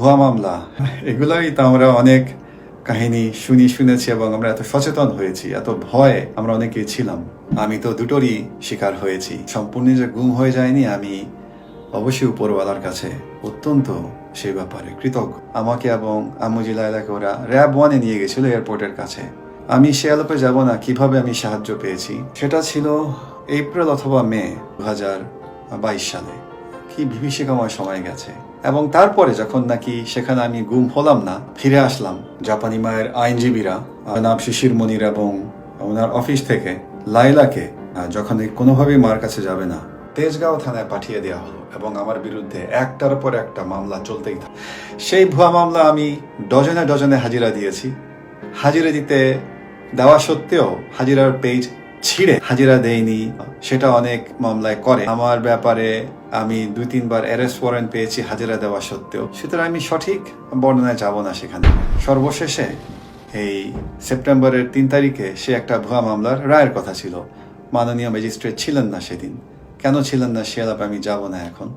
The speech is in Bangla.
ভুয়া মামলা। এগুলোই তো আমরা অনেক কাহিনী শুনি, শুনেছি এবং আমরা এত সচেতন হয়েছি, এত ভয়ে আমরা অনেকেই ছিলাম। আমি তো দুটোরই শিকার হয়েছি। সম্পূর্ণ যে গুম হয়ে যায়নি, আমি অবশ্যই উপরওয়ালার কাছে অত্যন্ত সেই ব্যাপারে কৃতজ্ঞ। আমাকে এবং আমুজি লাইলাকে ওরা র্যাব ওয়ানে নিয়ে গেছিল এয়ারপোর্টের কাছে। আমি সে আলোপে যাব না, কীভাবে আমি সাহায্য পেয়েছি? সেটা ছিল এপ্রিল অথবা মে দু হাজার বাইশ সালে। কি বিভীষিকাময় সময় গেছে। এবং তারপরে যখন নাকি সেখানে আমি গুম হলাম না, ফিরে আসলাম জাপানি মায়ের আইনজীবীরা নাম শিশির মনির এবং ওনার অফিস থেকে লাইলাকে যখন কোনোভাবেই মার কাছে যাবে না, তেজগাঁও থানায় পাঠিয়ে দেওয়া হলো এবং আমার বিরুদ্ধে একটার পর একটা মামলা চলতেই থাকে। সেই ভুয়া মামলা আমি ডজনে ডজনে হাজিরা দিয়েছি। হাজিরা দিতে দেওয়া সত্ত্বেও হাজিরার পেজ ছিঁড়ে হাজিরা দেয়নি। সেটা অনেক মামলায় করে। আমার ব্যাপারে আমি দুই, তিনবার অ্যারেস্ট ওয়ারেন্ট পেয়েছি হাজিরা দেওয়া সত্ত্বেও। সুতরাং আমি সঠিক বর্ণনায় যাব না সেখানে। সর্বশেষে এই সেপ্টেম্বরের তিন তারিখে সে একটা ভুয়া মামলার রায়ের কথা ছিল। মাননীয় ম্যাজিস্ট্রেট ছিলেন না সেদিন। কেন ছিলেন না সে আমি যাব না এখন?